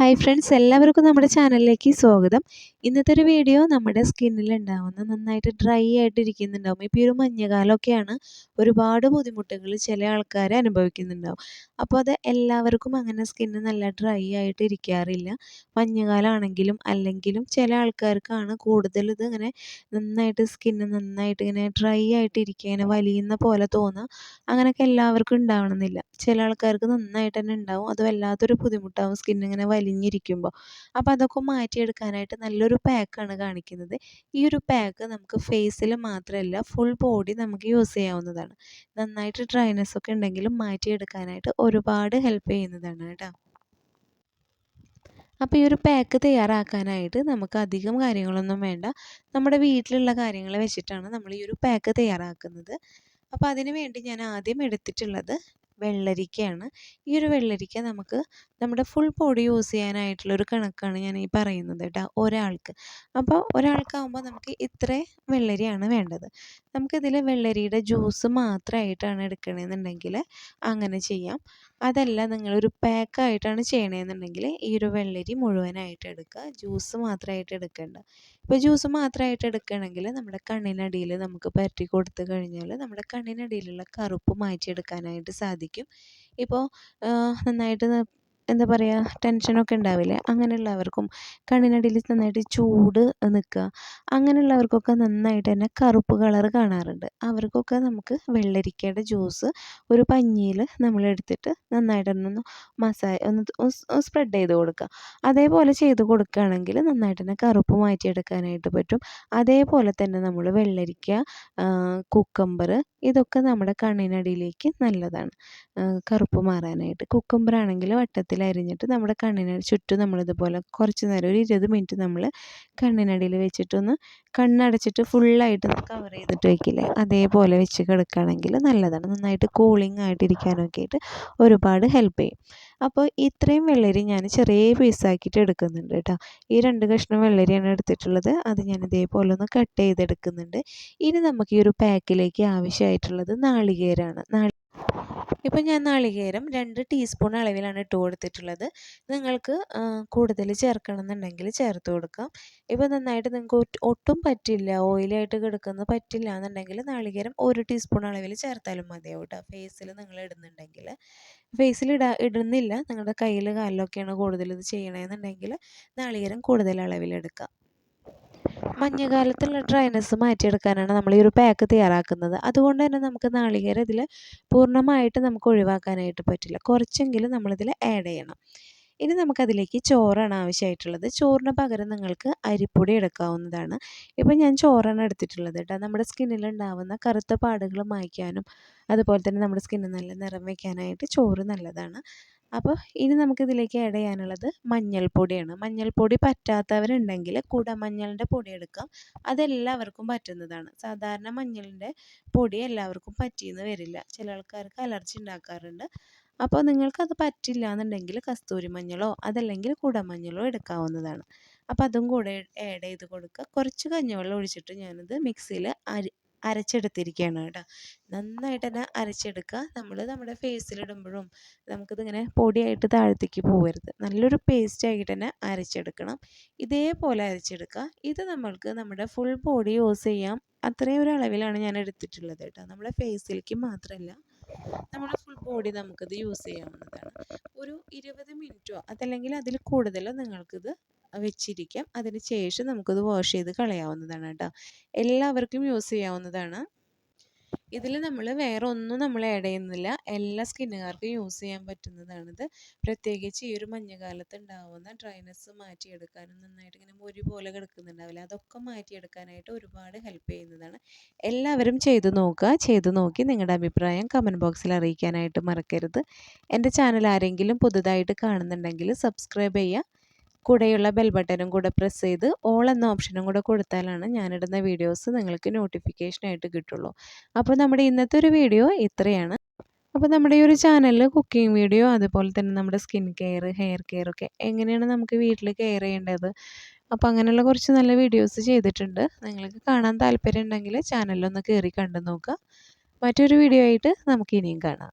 Hi friends എല്ലാവർക്കും നമ്മുടെ ചാനലിലേക്ക് സ്വാഗതം. ഇന്നത്തെ ഒരു വീഡിയോ നമ്മുടെ സ്കിന്നിൽ ഉണ്ടാവുന്ന നന്നായിട്ട് ഡ്രൈ ആയിട്ട് ഇരിക്കുന്നുണ്ടാവും. ഇപ്പോൾ ഈ ഒരു മഞ്ഞകാലമൊക്കെയാണ് ഒരുപാട് ബുദ്ധിമുട്ടുകൾ ചില ആൾക്കാർ അനുഭവിക്കുന്നുണ്ടാവും. അപ്പോൾ അത് എല്ലാവർക്കും അങ്ങനെ സ്കിന്ന് നല്ല ഡ്രൈ ആയിട്ട് ഇരിക്കാറില്ല. മഞ്ഞകാലമാണെങ്കിലും അല്ലെങ്കിലും ചില ആൾക്കാർക്കാണ് കൂടുതൽ ഇത് ഇങ്ങനെ നന്നായിട്ട് സ്കിന്ന് നന്നായിട്ട് ഇങ്ങനെ ഡ്രൈ ആയിട്ട് ഇരിക്കുക ഇങ്ങനെ വലിയുന്ന പോലെ തോന്നുക അങ്ങനെയൊക്കെ എല്ലാവർക്കും ഉണ്ടാവണമെന്നില്ല. ചില ആൾക്കാർക്ക് നന്നായിട്ട് തന്നെ ഉണ്ടാവും. അത് വല്ലാത്തൊരു ബുദ്ധിമുട്ടാവും സ്കിന്നിങ്ങനെ വലിഞ്ഞിരിക്കുമ്പോൾ അപ്പോൾ അതൊക്കെ മാറ്റിയെടുക്കാനായിട്ട് നല്ലൊരു പാക്കാണ് കാണിക്കുന്നത്. ഈ ഒരു പാക്ക് നമുക്ക് ഫേസിൽ മാത്രമല്ല ഫുൾ ബോഡി നമുക്ക് യൂസ് ചെയ്യാവുന്നതാണ്. നന്നായിട്ട് ഡ്രൈനെസ് ഒക്കെ ഉണ്ടെങ്കിലും മാറ്റിയെടുക്കാനായിട്ട് ഒരുപാട് ഹെൽപ്പ് ചെയ്യുന്നതാണ് കേട്ടോ. അപ്പോൾ ഈ ഒരു പാക്ക് തയ്യാറാക്കാനായിട്ട് നമുക്ക് അധികം കാര്യങ്ങളൊന്നും വേണ്ട. നമ്മുടെ വീട്ടിലുള്ള കാര്യങ്ങൾ വെച്ചിട്ടാണ് നമ്മൾ ഈ ഒരു പാക്ക് തയ്യാറാക്കുന്നത്. അപ്പോൾ അതിന് വേണ്ടി ഞാൻ ആദ്യം എടുത്തിട്ടുള്ളത് വെള്ളരിക്കയാണ്. ഈ ഒരു വെള്ളരിക്ക നമുക്ക് നമ്മുടെ ഫുൾ ബോഡി യൂസ് ചെയ്യാനായിട്ടുള്ള ഒരു കണക്കാണ് ഞാൻ ഈ പറയുന്നത് കേട്ടോ ഒരാൾക്ക്. അപ്പോൾ ഒരാൾക്കാവുമ്പോൾ നമുക്ക് ഇത്ര വെള്ളരിയാണ് വേണ്ടത്. നമുക്കിതിൽ വെള്ളരിയുടെ ജ്യൂസ് മാത്രമായിട്ടാണ് എടുക്കണമെന്നുണ്ടെങ്കിൽ അങ്ങനെ ചെയ്യാം. അതല്ല നിങ്ങളൊരു പാക്കായിട്ടാണ് ചെയ്യണമെന്നുണ്ടെങ്കിൽ ഈ ഒരു വെള്ളരി മുഴുവനായിട്ട് എടുക്കുക. ജ്യൂസ് മാത്രമായിട്ട് എടുക്കേണ്ട. ഇപ്പോൾ ജ്യൂസ് മാത്രമായിട്ട് എടുക്കുകയാണെങ്കിൽ നമ്മുടെ കണ്ണിനടിയിൽ നമുക്ക് പരട്ടി കൊടുത്തു കഴിഞ്ഞാൽ നമ്മുടെ കണ്ണിനടിയിലുള്ള കറുപ്പ് മാറ്റിയെടുക്കാനായിട്ട് സാധിക്കും. ഇപ്പോൾ നന്നായിട്ട് എന്താ പറയുക ടെൻഷനൊക്കെ ഉണ്ടാവില്ലേ? അങ്ങനെയുള്ളവർക്കും കണ്ണിനടിയിൽ നന്നായിട്ട് ചൂട് നിൽക്കുക. അങ്ങനെയുള്ളവർക്കൊക്കെ നന്നായിട്ട് തന്നെ കറുപ്പ് കളർ കാണാറുണ്ട്. അവർക്കൊക്കെ നമുക്ക് വെള്ളരിക്കയുടെ ജ്യൂസ് ഒരു പഞ്ഞിയിൽ നമ്മൾ എടുത്തിട്ട് നന്നായിട്ട് ഒന്ന് മസാജ് ഒന്ന് സ്പ്രെഡ് ചെയ്ത് കൊടുക്കുക. അതേപോലെ ചെയ്ത് കൊടുക്കുകയാണെങ്കിൽ നന്നായിട്ട് തന്നെ കറുപ്പ് മാറ്റിയെടുക്കാനായിട്ട് പറ്റും. അതേപോലെ തന്നെ നമ്മൾ വെള്ളരിക്ക കുക്കമ്പർ ഇതൊക്കെ നമ്മുടെ കണ്ണിനടിയിലേക്ക് നല്ലതാണ്. കറുപ്പ് മാറാനായിട്ട്. കുക്കമ്പർ ആണെങ്കിൽ വട്ടത്തിൽ അരിഞ്ഞിട്ട് നമ്മുടെ കണ്ണിന് ചുറ്റും നമ്മളിതുപോലെ കുറച്ച് നേരം ഒരു ഇരുപത് മിനിറ്റ് നമ്മൾ കണ്ണിനടിയിൽ വെച്ചിട്ടൊന്ന് കണ്ണടച്ചിട്ട് ഫുള്ളായിട്ട് കവർ ചെയ്തിട്ട് വെക്കില്ലേ? അതേപോലെ വെച്ച് കിടക്കുകയാണെങ്കിൽ നല്ലതാണ്. നന്നായിട്ട് കൂളിംഗ് ആയിട്ടിരിക്കാനൊക്കെ ആയിട്ട് ഒരുപാട് ഹെൽപ്പ് ചെയ്യും. അപ്പോൾ ഇത്രയും വെള്ളരി ഞാൻ ചെറിയ പീസാക്കിയിട്ട് എടുക്കുന്നുണ്ട് കേട്ടോ. ഈ രണ്ട് കഷ്ണം വെള്ളരിയാണ് എടുത്തിട്ടുള്ളത്. അത് ഞാൻ ഇതേപോലെ ഒന്ന് കട്ട് ചെയ്തെടുക്കുന്നുണ്ട്. ഇനി നമുക്ക് ഈ ഒരു പാക്കിലേക്ക് ആവശ്യമായിട്ടുള്ളത് നാളികേരമാണ് നാളി ഇപ്പം ഞാൻ നാളികേരം രണ്ട് ടീസ്പൂൺ അളവിലാണ് ഇട്ട് കൊടുത്തിട്ടുള്ളത്. നിങ്ങൾക്ക് കൂടുതൽ ചേർക്കണം എന്നുണ്ടെങ്കിൽ ചേർത്ത് കൊടുക്കാം. ഇപ്പം നന്നായിട്ട് നിങ്ങൾക്ക് ഒട്ടും പറ്റില്ല. ഓയിലായിട്ട് കിടക്കുന്ന പറ്റില്ല എന്നുണ്ടെങ്കിൽ നാളികേരം ഒരു ടീസ്പൂൺ അളവിൽ ചേർത്താലും മതിയാവും കേട്ടോ. ഫേസിൽ നിങ്ങൾ ഇടുന്നുണ്ടെങ്കിൽ. ഫേസിൽ ഇടാ ഇടുന്നില്ല. നിങ്ങളുടെ കയ്യിൽ കാലിലൊക്കെയാണ് കൂടുതൽ ഇത് ചെയ്യണമെന്നുണ്ടെങ്കിൽ നാളികേരം കൂടുതൽ അളവിലെടുക്കാം മഞ്ഞുകാലത്തുള്ള ഡ്രൈനസ് മാറ്റിയെടുക്കാനാണ് നമ്മൾ ഈ ഒരു പാക്ക് തയ്യാറാക്കുന്നത്. അതുകൊണ്ട് തന്നെ നമുക്ക് നാളികേരം ഇതിൽ പൂർണമായിട്ട് നമുക്ക് ഒഴിവാക്കാനായിട്ട് പറ്റില്ല. കുറച്ചെങ്കിലും നമ്മളിതിൽ ആഡ് ചെയ്യണം. ഇനി നമുക്കതിലേക്ക് ചോറാണ് ആവശ്യമായിട്ടുള്ളത്. ചോറിന് പകരം നിങ്ങൾക്ക് അരിപ്പൊടി എടുക്കാവുന്നതാണ്. ഇപ്പം ഞാൻ ചോറാണ് എടുത്തിട്ടുള്ളത് കേട്ടോ. നമ്മുടെ സ്കിന്നിൽ ഉണ്ടാവുന്ന കറുത്ത പാടുകൾ മായ്ക്കാനും അതുപോലെ തന്നെ നമ്മുടെ സ്കിന്ന് നല്ല നിറം വയ്ക്കാനായിട്ട് ചോറ് നല്ലതാണ്. അപ്പോൾ ഇനി നമുക്കിതിലേക്ക് ആഡ് ചെയ്യാനുള്ളത് മഞ്ഞൾപ്പൊടിയാണ്. മഞ്ഞൾപ്പൊടി പറ്റാത്തവരുണ്ടെങ്കിൽ കുടമഞ്ഞളിന്റെ പൊടി എടുക്കാം. അതെല്ലാവർക്കും പറ്റുന്നതാണ്. സാധാരണ മഞ്ഞളിന്റെ പൊടി എല്ലാവർക്കും പറ്റിയെന്ന് വരില്ല. ചില ആൾക്കാർക്ക് അലർജി ഉണ്ടാക്കാറുണ്ട്. അപ്പോൾ നിങ്ങൾക്കത് പറ്റില്ല എന്നുണ്ടെങ്കിൽ കസ്തൂരി മഞ്ഞളോ അതല്ലെങ്കിൽ കുടമഞ്ഞളോ എടുക്കാവുന്നതാണ്. അപ്പോൾ അതും കൂടെ ആഡ് ചെയ്ത് കൊടുക്കുക. കുറച്ച് കഞ്ഞിവെള്ളം ഒഴിച്ചിട്ട് ഞാനത് മിക്സിയിൽ അരി അരച്ചെടുത്തിരിക്കുകയാണ് കേട്ടോ. നന്നായിട്ട് തന്നെ അരച്ചെടുക്കുക. നമ്മൾ നമ്മുടെ ഫേസിലിടുമ്പോഴും നമുക്കിതിങ്ങനെ പൊടിയായിട്ട് താഴത്തേക്ക് പോകരുത് നല്ലൊരു പേസ്റ്റ് ആയിട്ട് തന്നെ അരച്ചെടുക്കണം. ഇതേപോലെ അരച്ചെടുക്കുക. ഇത് നമ്മൾക്ക് നമ്മുടെ ഫുൾ ബോഡി യൂസ് ചെയ്യാം. അത്രയും ഒരു അളവിലാണ് ഞാൻ എടുത്തിട്ടുള്ളത് കേട്ടോ. നമ്മുടെ ഫേസിലേക്ക് മാത്രമല്ല നമ്മുടെ ഫുൾ ബോഡി നമുക്കിത് യൂസ് ചെയ്യാവുന്നതാണ്. ഒരു ഇരുപത് മിനിറ്റോ അതല്ലെങ്കിൽ അതിൽ കൂടുതലോ നിങ്ങൾക്കിത് വെച്ചിരിക്കാം. അതിന് ശേഷം നമുക്കത് വാഷ് ചെയ്ത് കളയാവുന്നതാണ് കേട്ടോ. എല്ലാവർക്കും യൂസ് ചെയ്യാവുന്നതാണ്. ഇതിൽ നമ്മൾ വേറെ ഒന്നും നമ്മൾ ആഡ് ചെയ്യുന്നില്ല. എല്ലാ സ്കിന്നുകാർക്കും യൂസ് ചെയ്യാൻ പറ്റുന്നതാണിത്. പ്രത്യേകിച്ച് ഈ ഒരു മഞ്ഞുകാലത്ത് ഉണ്ടാവുന്ന ഡ്രൈനെസ് മാറ്റിയെടുക്കാനും നന്നായിട്ട് ഇങ്ങനെ മൊരി പോലെ കിടക്കുന്നുണ്ടാവില്ല? അതൊക്കെ മാറ്റിയെടുക്കാനായിട്ട് ഒരുപാട് ഹെൽപ്പ് ചെയ്യുന്നതാണ്. എല്ലാവരും ചെയ്തു നോക്കുക. ചെയ്തു നോക്കി നിങ്ങളുടെ അഭിപ്രായം കമന്റ് ബോക്സിൽ അറിയിക്കാനായിട്ട് മറക്കരുത്. എന്റെ ചാനൽ ആരെങ്കിലും പുതുതായിട്ട് കാണുന്നുണ്ടെങ്കിൽ സബ്സ്ക്രൈബ് ചെയ്യുക. കൂടെയുള്ള ബെൽ ബട്ടനും കൂടെ പ്രസ് ചെയ്ത് ഓൾ എന്ന ഓപ്ഷനും കൂടെ കൊടുത്താലാണ് ഞാനിടുന്ന വീഡിയോസ് നിങ്ങൾക്ക് നോട്ടിഫിക്കേഷനായിട്ട് കിട്ടുള്ളൂ. അപ്പോൾ നമ്മുടെ ഇന്നത്തെ ഒരു വീഡിയോ ഇത്രയാണ്. അപ്പോൾ നമ്മുടെ ഈ ഒരു ചാനലിൽ കുക്കിംഗ് വീഡിയോ അതുപോലെ തന്നെ നമ്മുടെ സ്കിൻ കെയർ ഹെയർ കെയർ ഒക്കെ എങ്ങനെയാണ് നമുക്ക് വീട്ടിൽ കെയർ ചെയ്യേണ്ടത്? അപ്പോൾ അങ്ങനെയുള്ള കുറച്ച് നല്ല വീഡിയോസ് ചെയ്തിട്ടുണ്ട്. നിങ്ങൾക്ക് കാണാൻ താല്പര്യം ഉണ്ടെങ്കിൽ ചാനലിലൊന്ന് കയറി കണ്ടു നോക്കുക. മറ്റൊരു വീഡിയോ ആയിട്ട് നമുക്ക് ഇനിയും കാണാം.